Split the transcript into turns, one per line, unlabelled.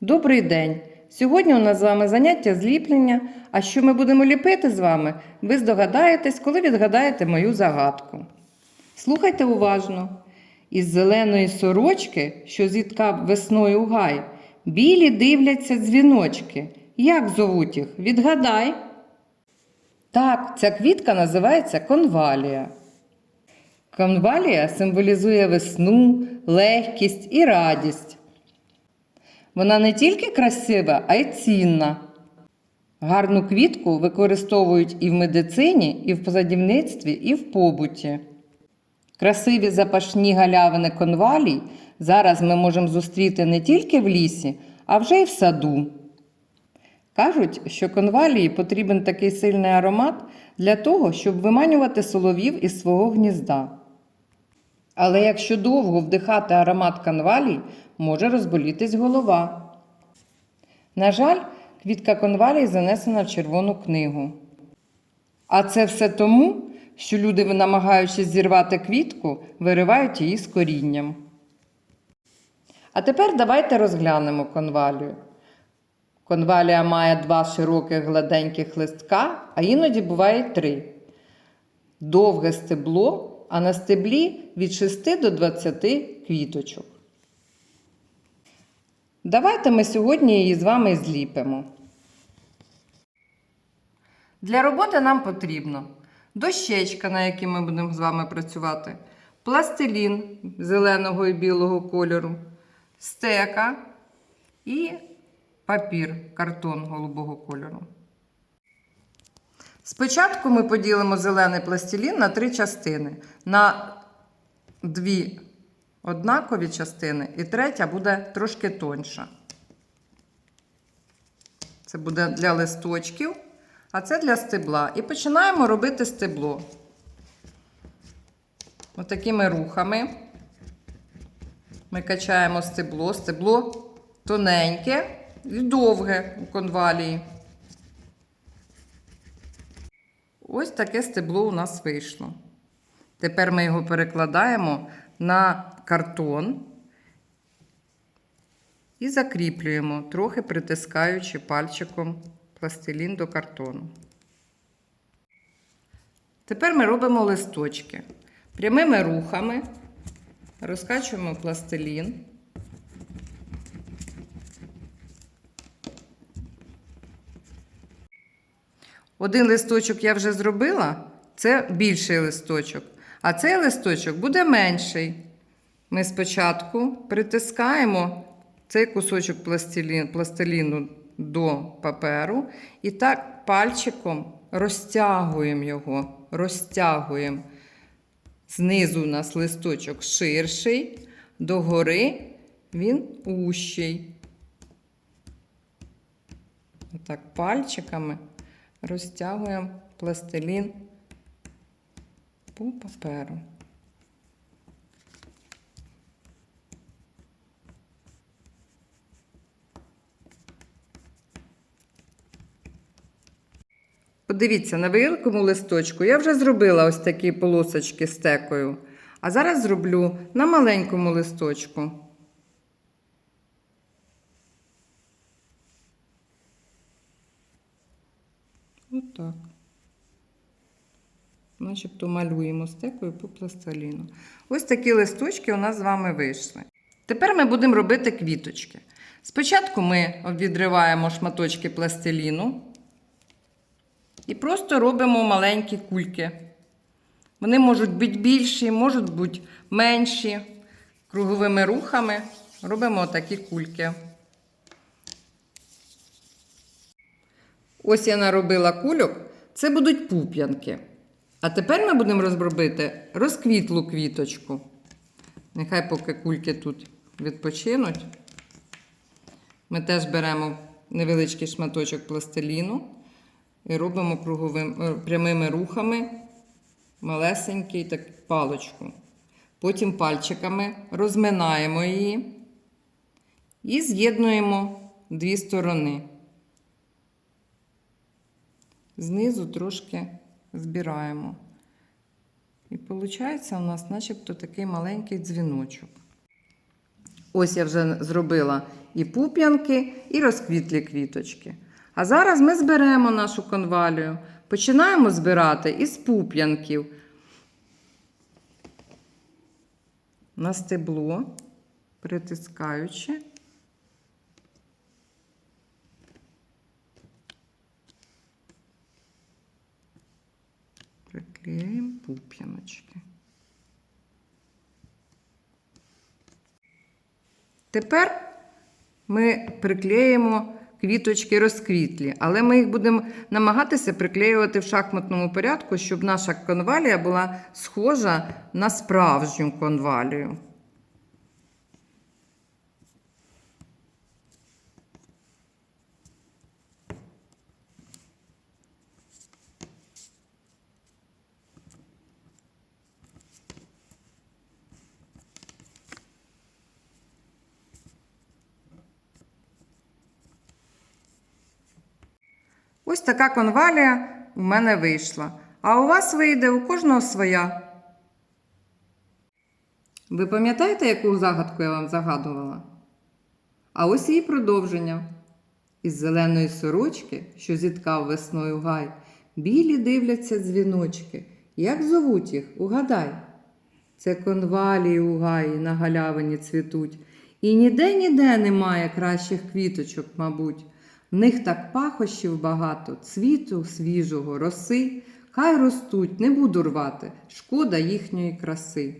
Добрий день! Сьогодні у нас з вами заняття зліплення. А що ми будемо ліпити з вами, ви здогадаєтесь, коли відгадаєте мою загадку. Слухайте уважно. Із зеленої сорочки, що зіткав весною гай, білі дивляться дзвіночки. Як зовуть їх? Відгадай. Так, ця квітка називається конвалія. Конвалія символізує весну, легкість і радість. Вона не тільки красива, а й цінна. Гарну квітку використовують і в медицині, і в садівництві, і в побуті. Красиві запашні галявини конвалій зараз ми можемо зустріти не тільки в лісі, а вже й в саду. Кажуть, що конвалії потрібен такий сильний аромат для того, щоб виманювати соловів із свого гнізда. Але якщо довго вдихати аромат конвалій, може розболітись голова. На жаль, квітка конвалій занесена в Червону книгу. А це все тому, що люди, намагаючись зірвати квітку, виривають її з корінням. А тепер давайте розглянемо конвалію. Конвалія має два широких гладеньких листка, а іноді буває три. Довге стебло, а на стеблі від 6 до 20 квіточок. Давайте ми сьогодні її з вами зліпимо. Для роботи нам потрібно дощечка, на якій ми будемо з вами працювати, пластилін зеленого і білого кольору, стека і папір, картон голубого кольору. Спочатку ми поділимо зелений пластилін на три частини. На дві однакові частини, і третя буде трошки тоньша. Це буде для листочків, а це для стебла. І починаємо робити стебло. Отакими рухами. Ми качаємо стебло, стебло тоненьке і довге у конвалії. Ось таке стебло у нас вийшло. Тепер ми його перекладаємо на картон і закріплюємо, трохи притискаючи пальчиком пластилін до картону. Тепер ми робимо листочки. Прямими рухами розкачуємо пластилін. Один листочок я вже зробила, це більший листочок. А цей листочок буде менший. Ми спочатку притискаємо цей кусочок пластилін, пластиліну до паперу і так пальчиком розтягуємо його, розтягуємо. Знизу у нас листочок ширший, догори він ущий. Отак пальчиками розтягуємо пластилін по паперу. Подивіться, на великому листочку я вже зробила ось такі полосочки з текою. А зараз зроблю на маленькому листочку. Отак. Начебто малюємо стекою по пластиліну. Ось такі листочки у нас з вами вийшли. Тепер ми будемо робити квіточки. Спочатку ми відриваємо шматочки пластиліну і просто робимо маленькі кульки. Вони можуть бути більші, можуть бути менші. Круговими рухами робимо такі кульки. Ось я наробила кульок, це будуть пуп'янки. А тепер ми будемо розробити розквітлу квіточку. Нехай поки кульки тут відпочинуть. Ми теж беремо невеличкий шматочок пластиліну і робимо круговим, е, прямими рухами малесенький так, палочку. Потім пальчиками розминаємо її і з'єднуємо дві сторони. Знизу трошки збираємо. І виходить у нас начебто такий маленький дзвіночок. Ось я вже зробила і пуп'янки, і розквітлі квіточки. А зараз ми зберемо нашу конвалію. Починаємо збирати із пуп'янків. На стебло, притискаючи. Приклеїмо пуп'яночки. Тепер ми приклеїмо квіточки розквітлі, але ми їх будемо намагатися приклеювати в шахматному порядку, щоб наша конвалія була схожа на справжню конвалію. Ось така конвалія у мене вийшла. А у вас вийде у кожного своя. Ви пам'ятаєте, яку загадку я вам загадувала? А ось її продовження. Із зеленої сорочки, що зіткав весною гай, білі дивляться дзвіночки. Як зовуть їх? Угадай. Це конвалії у гаї на галявині цвітуть. І ніде-ніде немає кращих квіточок, мабуть. Них так пахощів багато, цвіту свіжого, роси. Хай ростуть, не буду рвати, шкода їхньої краси.